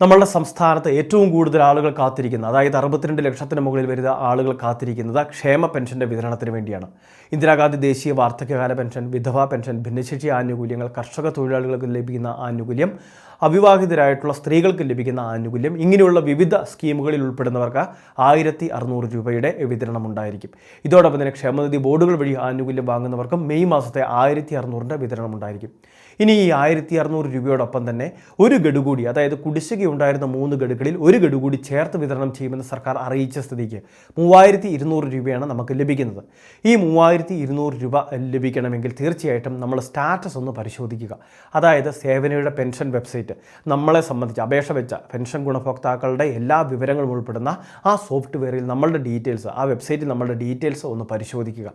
നമ്മളുടെ സംസ്ഥാനത്ത് ഏറ്റവും കൂടുതൽ ആളുകൾ കാത്തിരിക്കുന്നത് അതായത് അറുപത്തിരണ്ട് ലക്ഷത്തിന് മുകളിൽ വരുന്ന ആളുകൾ കാത്തിരിക്കുന്നത് ക്ഷേമ പെൻഷന്റെ വിതരണത്തിന് വേണ്ടിയാണ്. ഇന്ദിരാഗാന്ധി ദേശീയ വാർദ്ധക്യകാല പെൻഷൻ വിധവാ പെൻഷൻ ഭിന്നശേഷി ആനുകൂല്യങ്ങൾ കർഷക തൊഴിലാളികൾക്ക് ലഭിക്കുന്ന ആനുകൂല്യം അവിവാഹിതരായിട്ടുള്ള സ്ത്രീകൾക്ക് ലഭിക്കുന്ന ആനുകൂല്യം ഇങ്ങനെയുള്ള വിവിധ സ്കീമുകളിൽ ഉൾപ്പെടുന്നവർക്ക് ആയിരത്തി അറുന്നൂറ് രൂപയുടെ വിതരണം ഉണ്ടായിരിക്കും ഇതോടൊപ്പം തന്നെ ക്ഷേമനിധി ബോർഡുകൾ വഴി ആനുകൂല്യം വാങ്ങുന്നവർക്കും മെയ് മാസത്തെ ആയിരത്തി അറുന്നൂറിന്റെ വിതരണം ഉണ്ടായിരിക്കും ഇനി ഈ ആയിരത്തി അറുന്നൂറ് രൂപയോടൊപ്പം തന്നെ ഒരു ഗഡു കൂടി അതായത് കുടിശ്ശിക ഉണ്ടായിരുന്ന മൂന്ന് ഗഡുകളിൽ ഒരു ഗഡു കൂടി ചേർത്ത് വിതരണം ചെയ്യുമെന്ന് സർക്കാർ അറിയിച്ച സ്ഥിതിക്ക് മൂവായിരത്തി ഇരുന്നൂറ് രൂപയാണ് നമുക്ക് ലഭിക്കുന്നത്. ഈ മൂവായിരത്തി ഇരുന്നൂറ് രൂപ ലഭിക്കണമെങ്കിൽ തീർച്ചയായിട്ടും നമ്മൾ സ്റ്റാറ്റസ് ഒന്ന് പരിശോധിക്കുക. അതായത് സേവനയുടെ പെൻഷൻ വെബ്സൈറ്റ് നമ്മളെ സംബന്ധിച്ച് അപേക്ഷ വെച്ച പെൻഷൻ ഗുണഭോക്താക്കളുടെ എല്ലാ വിവരങ്ങളും ഉൾപ്പെടുന്ന ആ സോഫ്റ്റ്വെയറിൽ നമ്മളുടെ ഡീറ്റെയിൽസ് ആ വെബ്സൈറ്റിൽ നമ്മളുടെ ഡീറ്റെയിൽസ് ഒന്ന് പരിശോധിക്കുക.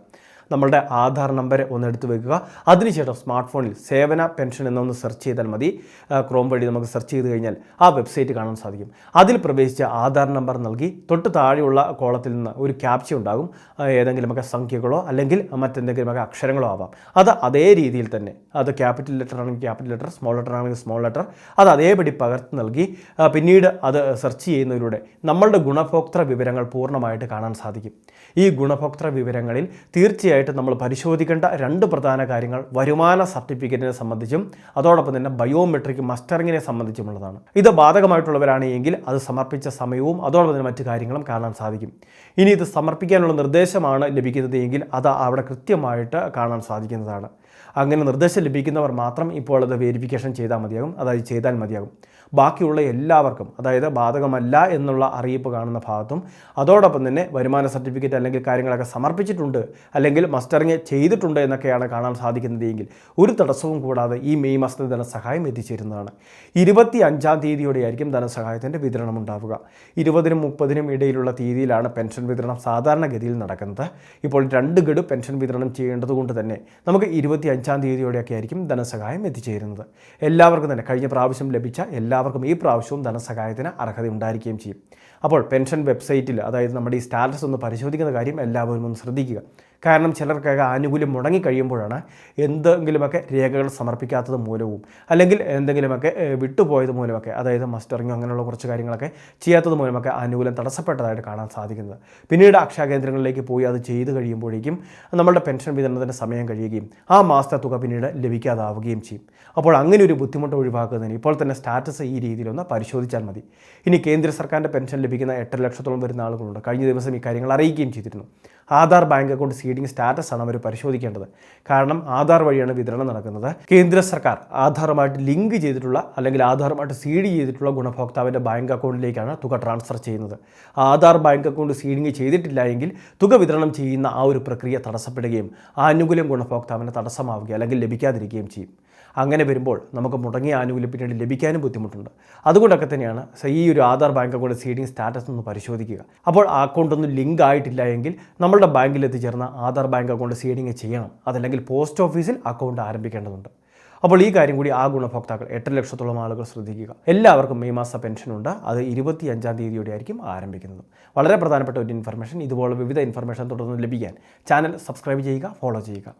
നമ്മളുടെ ആധാർ നമ്പർ ഒന്ന് എടുത്തു വെക്കുക. അതിനുശേഷം സ്മാർട്ട് ഫോണിൽ സേവന പെൻഷൻ എന്നൊന്ന് സെർച്ച് ചെയ്താൽ മതി. ക്രോം വഴി നമുക്ക് സെർച്ച് ചെയ്ത് കഴിഞ്ഞാൽ ആ വെബ്സൈറ്റ് കാണാൻ സാധിക്കും. അതിൽ പ്രവേശിച്ച ആധാർ നമ്പർ നൽകി തൊട്ട് താഴെയുള്ള കോളത്തിൽ നിന്ന് ഒരു ക്യാപ്ച ഉണ്ടാകും. ഏതെങ്കിലുമൊക്കെ സംഖ്യകളോ അല്ലെങ്കിൽ മറ്റെന്തെങ്കിലുമൊക്കെ അക്ഷരങ്ങളോ ആവാം. അത് അതേ രീതിയിൽ തന്നെ അത് ക്യാപിറ്റൽ ലെറ്റർ ആണെങ്കിൽ ക്യാപിറ്റൽ ലെറ്റർ സ്മോൾ ലെറ്റർ ആണെങ്കിൽ സ്മോൾ ലെറ്റർ അത് അതേപടി പകർത്തി നൽകി പിന്നീട് അത് സെർച്ച് ചെയ്യുന്നതിലൂടെ നമ്മളുടെ ഗുണഭോക്തൃ വിവരങ്ങൾ പൂർണമായിട്ട് കാണാൻ സാധിക്കും. ഈ ഗുണഭോക്തൃ വിവരങ്ങളിൽ തീർച്ചയായിട്ടും നമ്മൾ പരിശോധിക്കേണ്ട രണ്ട് പ്രധാന കാര്യങ്ങൾ വരുമാന സർട്ടിഫിക്കറ്റിനെ സംബന്ധിച്ചും അതോടൊപ്പം തന്നെ ബയോമെട്രിക് മസ്റ്ററിങ്ങിനെ സംബന്ധിച്ചുമുള്ളതാണ്. ഇത് ബാധകമായിട്ടുള്ളവരാണ് എങ്കിൽ അത് സമർപ്പിച്ച സമയവും അതോടൊപ്പം തന്നെ മറ്റു കാര്യങ്ങളും കാണാൻ സാധിക്കും. ഇനി ഇത് സമർപ്പിക്കാനുള്ള നിർദ്ദേശമാണ് ലഭിക്കുന്നത് എങ്കിൽ അത് അവിടെ കൃത്യമായിട്ട് കാണാൻ സാധിക്കുന്നതാണ്. അങ്ങനെ നിർദ്ദേശം ലഭിക്കുന്നവർ മാത്രം ഇപ്പോൾ അത് വെരിഫിക്കേഷൻ ചെയ്താൽ മതിയാകും. അതായത് ചെയ്താൽ മതിയാകും. ബാക്കിയുള്ള എല്ലാവർക്കും അതായത് ബാധകമല്ല എന്നുള്ള അറിയിപ്പ് കാണുന്ന ഭാഗത്തും അതോടൊപ്പം തന്നെ വരുമാന സർട്ടിഫിക്കറ്റ് അല്ലെങ്കിൽ കാര്യങ്ങളൊക്കെ സമർപ്പിച്ചിട്ടുണ്ട് അല്ലെങ്കിൽ മസ്റ്ററിങ് ചെയ്തിട്ടുണ്ട് എന്നൊക്കെയാണ് കാണാൻ സാധിക്കുന്നത് എങ്കിൽ ഒരു തടസ്സവും കൂടാതെ ഈ മെയ് മാസത്തെ ധനസഹായം എത്തിച്ചേരുന്നതാണ്. ഇരുപത്തി അഞ്ചാം തീയതിയോടെയായിരിക്കും ധനസഹായത്തിന്റെ വിതരണം ഉണ്ടാവുക. ഇരുപതിനും മുപ്പതിനും ഇടയിലുള്ള തീയതിയിലാണ് പെൻഷൻ വിതരണം സാധാരണഗതിയിൽ നടക്കുന്നത്. ഇപ്പോൾ രണ്ട് ഗഡു പെൻഷൻ വിതരണം ചെയ്യേണ്ടതുകൊണ്ട് തന്നെ നമുക്ക് ഇരുപത്തി അഞ്ചാം തീയതിയോടെയൊക്കെ ആയിരിക്കും ധനസഹായം എത്തിച്ചേരുന്നത്. എല്ലാവർക്കും തന്നെ കഴിഞ്ഞ പ്രാവശ്യം ലഭിച്ച എല്ലാവർക്കും ഈ പ്രാവശ്യവും ധനസഹായത്തിന് അർഹത ഉണ്ടായിരിക്കുകയും ചെയ്യും. അപ്പോൾ പെൻഷൻ വെബ്സൈറ്റിൽ അതായത് നമ്മുടെ ഈ സ്റ്റാറ്റസ് ഒന്ന് പരിശോധിക്കുന്ന കാര്യം എല്ലാവരും ഒന്ന് ശ്രദ്ധിക്കുക. കാരണം ചിലർക്കൊക്കെ ആനുകൂല്യം മുടങ്ങിക്കഴിയുമ്പോഴാണ് എന്തെങ്കിലുമൊക്കെ രേഖകൾ സമർപ്പിക്കാത്തത് മൂലവും അല്ലെങ്കിൽ എന്തെങ്കിലുമൊക്കെ വിട്ടുപോയത് മൂലമൊക്കെ അതായത് മസ്റ്ററിങ്ങോ അങ്ങനെയുള്ള കുറച്ച് കാര്യങ്ങളൊക്കെ ചെയ്യാത്തത് മൂലമൊക്കെ ആനുകൂല്യം തടസ്സപ്പെട്ടതായിട്ട് കാണാൻ സാധിക്കുന്നത്. പിന്നീട് അക്ഷയ കേന്ദ്രങ്ങളിലേക്ക് പോയി അത് ചെയ്ത് കഴിയുമ്പോഴേക്കും നമ്മളുടെ പെൻഷൻ വിതരണത്തിന്റെ സമയം കഴിയുകയും ആ മാസത്തെ തുക പിന്നീട് ലഭിക്കാതാവുകയും ചെയ്യും. അപ്പോൾ അങ്ങനെ ഒരു ബുദ്ധിമുട്ട് ഒഴിവാക്കുന്നതിന് ഇപ്പോൾ തന്നെ സ്റ്റാറ്റസ് ഈ രീതിയിലൊന്ന് പരിശോധിച്ചാൽ മതി. ഇനി കേന്ദ്ര സർക്കാരിന്റെ പെൻഷൻ ലഭിക്കുന്ന എട്ടര ലക്ഷത്തോളം വരുന്ന ആളുകളുണ്ട്. കഴിഞ്ഞ ദിവസം ഈ കാര്യങ്ങൾ അറിയിക്കുകയും ചെയ്തിരുന്നു. Aadhaar bank account seeding status ആണ് അവർ പരിശോധിക്കേണ്ടത്. കാരണം ആധാർ വഴിയാണ് വിതരണം നടക്കുന്നത്. കേന്ദ്ര സർക്കാർ ആധാറുമായിട്ട് ലിങ്ക് ചെയ്തിട്ടുള്ള അല്ലെങ്കിൽ ആധാറുമായിട്ട് സീഡ് ചെയ്തിട്ടുള്ള ഗുണഭോക്താവിന്റെ ബാങ്ക് അക്കൗണ്ടിലേക്കാണ് തുക ട്രാൻസ്ഫർ ചെയ്യുന്നത്. ആധാർ ബാങ്ക് അക്കൗണ്ട് സീഡിംഗ് ചെയ്തിട്ടില്ല എങ്കിൽ തുക വിതരണം ചെയ്യുന്ന ആ ഒരു പ്രക്രിയ തടസ്സപ്പെടുകയും ആനുകൂല്യം ഗുണഭോക്താവിന് തടസ്സമാവുകയും അല്ലെങ്കിൽ ലഭിക്കാതിരിക്കുകയും ചെയ്യും. അങ്ങനെ വരുമ്പോൾ നമുക്ക് മുടങ്ങിയ ആനുകൂല്യം പിന്നീട് ലഭിക്കാനും ബുദ്ധിമുട്ടുണ്ട്. അതുകൊണ്ടൊക്കെ തന്നെയാണ് ഈ ഒരു Aadhaar bank account seeding status ഒന്ന് പരിശോധിക്കുക. അപ്പോൾ ആ അക്കൗണ്ട് ഒന്നും ലിങ്ക് ആയിട്ടില്ല എങ്കിൽ നമ്മളുടെ ബാങ്കിൽ എത്തിച്ചേർന്ന ആധാർ ബാങ്ക് അക്കൗണ്ട് സീഡിംഗ് ചെയ്യണം. അതല്ലെങ്കിൽ പോസ്റ്റ് ഓഫീസിൽ അക്കൗണ്ട് ആരംഭിക്കേണ്ടതുണ്ട്. അപ്പോൾ ഈ കാര്യം കൂടി ആ ഗുണഭോക്താക്കൾ എട്ട് ലക്ഷത്തോളം ആളുകൾ ശ്രദ്ധിക്കുക. എല്ലാവർക്കും മെയ് മാസ പെൻഷനുണ്ട് അത് ഇരുപത്തി അഞ്ചാം തീയതിയോടെ ആയിരിക്കും ആരംഭിക്കുന്നത്. വളരെ പ്രധാനപ്പെട്ട ഒരു ഇൻഫർമേഷൻ. ഇതുപോലെ വിവിധ ഇൻഫർമേഷൻ തുടർന്ന് ലഭിക്കാൻ ചാനൽ സബ്സ്ക്രൈബ് ചെയ്യുക ഫോളോ ചെയ്യുക.